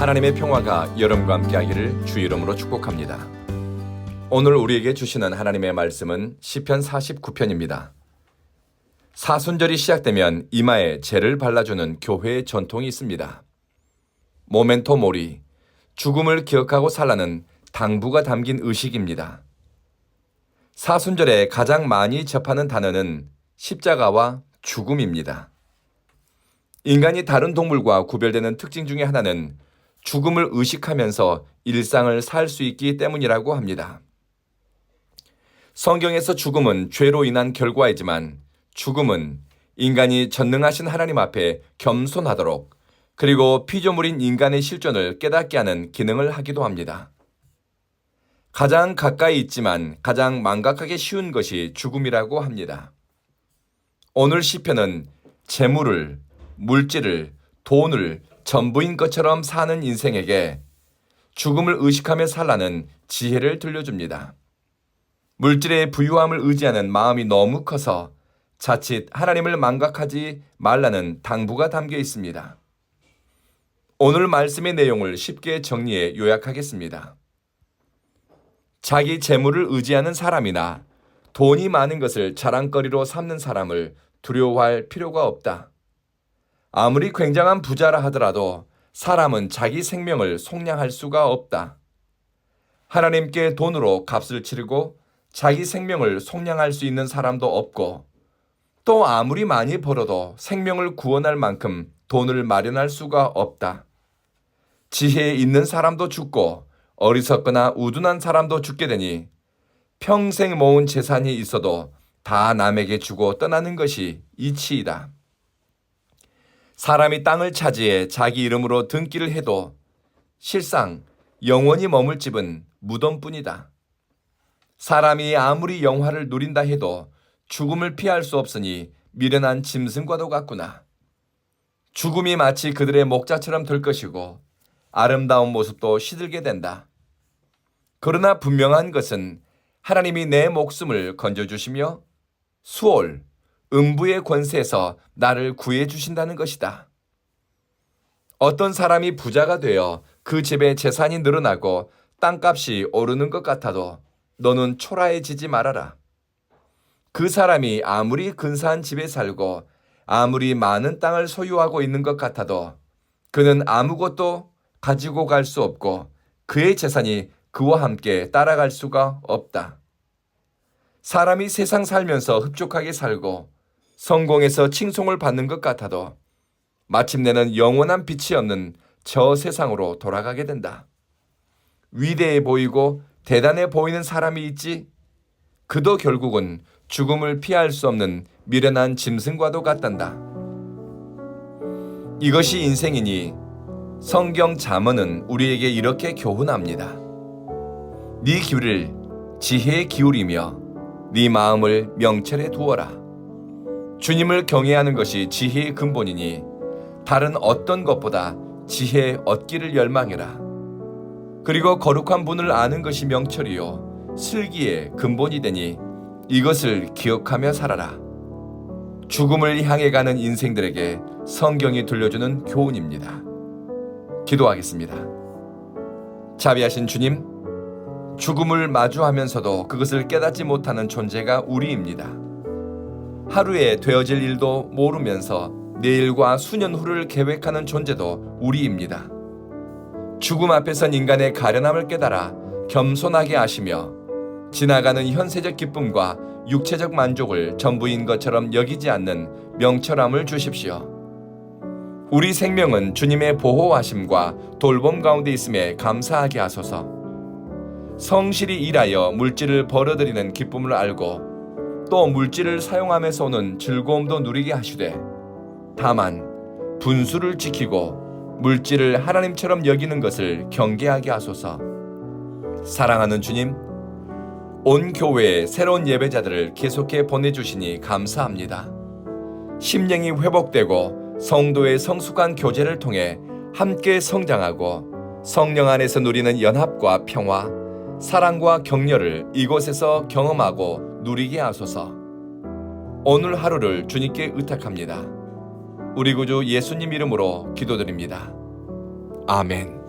하나님의 평화가 여러분과 함께하기를 주 이름으로 축복합니다. 오늘 우리에게 주시는 하나님의 말씀은 시편 49편입니다. 사순절이 시작되면 이마에 재를 발라주는 교회의 전통이 있습니다. 모멘토 모리, 죽음을 기억하고 살라는 당부가 담긴 의식입니다. 사순절에 가장 많이 접하는 단어는 십자가와 죽음입니다. 인간이 다른 동물과 구별되는 특징 중에 하나는 죽음을 의식하면서 일상을 살 수 있기 때문이라고 합니다. 성경에서 죽음은 죄로 인한 결과이지만 죽음은 인간이 전능하신 하나님 앞에 겸손하도록 그리고 피조물인 인간의 실존을 깨닫게 하는 기능을 하기도 합니다. 가장 가까이 있지만 가장 망각하기 쉬운 것이 죽음이라고 합니다. 오늘 시편은 재물을, 물질을, 돈을 전부인 것처럼 사는 인생에게 죽음을 의식하며 살라는 지혜를 들려줍니다. 물질의 부유함을 의지하는 마음이 너무 커서 자칫 하나님을 망각하지 말라는 당부가 담겨 있습니다. 오늘 말씀의 내용을 쉽게 정리해 요약하겠습니다. 자기 재물을 의지하는 사람이나 돈이 많은 것을 자랑거리로 삼는 사람을 두려워할 필요가 없다. 아무리 굉장한 부자라 하더라도 사람은 자기 생명을 속량할 수가 없다. 하나님께 돈으로 값을 치르고 자기 생명을 속량할 수 있는 사람도 없고 또 아무리 많이 벌어도 생명을 구원할 만큼 돈을 마련할 수가 없다. 지혜 있는 사람도 죽고 어리석거나 우둔한 사람도 죽게 되니 평생 모은 재산이 있어도 다 남에게 주고 떠나는 것이 이치이다. 사람이 땅을 차지해 자기 이름으로 등기를 해도 실상 영원히 머물 집은 무덤뿐이다. 사람이 아무리 영화를 누린다 해도 죽음을 피할 수 없으니 미련한 짐승과도 같구나. 죽음이 마치 그들의 목자처럼 될 것이고 아름다운 모습도 시들게 된다. 그러나 분명한 것은 하나님이 내 목숨을 건져주시며 수월, 음부의 권세에서 나를 구해 주신다는 것이다. 어떤 사람이 부자가 되어 그 집에 재산이 늘어나고 땅값이 오르는 것 같아도 너는 초라해지지 말아라. 그 사람이 아무리 근사한 집에 살고 아무리 많은 땅을 소유하고 있는 것 같아도 그는 아무것도 가지고 갈 수 없고 그의 재산이 그와 함께 따라갈 수가 없다. 사람이 세상 살면서 흡족하게 살고 성공해서 칭송을 받는 것 같아도 마침내는 영원한 빛이 없는 저 세상으로 돌아가게 된다. 위대해 보이고 대단해 보이는 사람이 있지? 그도 결국은 죽음을 피할 수 없는 미련한 짐승과도 같단다. 이것이 인생이니 성경 잠언은 우리에게 이렇게 교훈합니다. 네 귀를 지혜에 기울이며 네 마음을 명철에 두어라. 주님을 경외하는 것이 지혜의 근본이니 다른 어떤 것보다 지혜 얻기를 열망해라. 그리고 거룩한 분을 아는 것이 명철이요 슬기의 근본이 되니 이것을 기억하며 살아라. 죽음을 향해 가는 인생들에게 성경이 들려주는 교훈입니다. 기도하겠습니다. 자비하신 주님, 죽음을 마주하면서도 그것을 깨닫지 못하는 존재가 우리입니다. 하루에 되어질 일도 모르면서 내일과 수년 후를 계획하는 존재도 우리입니다. 죽음 앞에선 인간의 가련함을 깨달아 겸손하게 하시며 지나가는 현세적 기쁨과 육체적 만족을 전부인 것처럼 여기지 않는 명철함을 주십시오. 우리 생명은 주님의 보호하심과 돌봄 가운데 있음에 감사하게 하소서. 성실히 일하여 물질을 벌어들이는 기쁨을 알고 또 물질을 사용하면서 오는 즐거움도 누리게 하시되 다만 분수를 지키고 물질을 하나님처럼 여기는 것을 경계하게 하소서. 사랑하는 주님, 온 교회에 새로운 예배자들을 계속해 보내주시니 감사합니다. 심령이 회복되고 성도의 성숙한 교제를 통해 함께 성장하고 성령 안에서 누리는 연합과 평화, 사랑과 격려를 이곳에서 경험하고 누리게 하소서. 오늘 하루를 주님께 의탁합니다. 우리 구주 예수님 이름으로 기도드립니다. 아멘.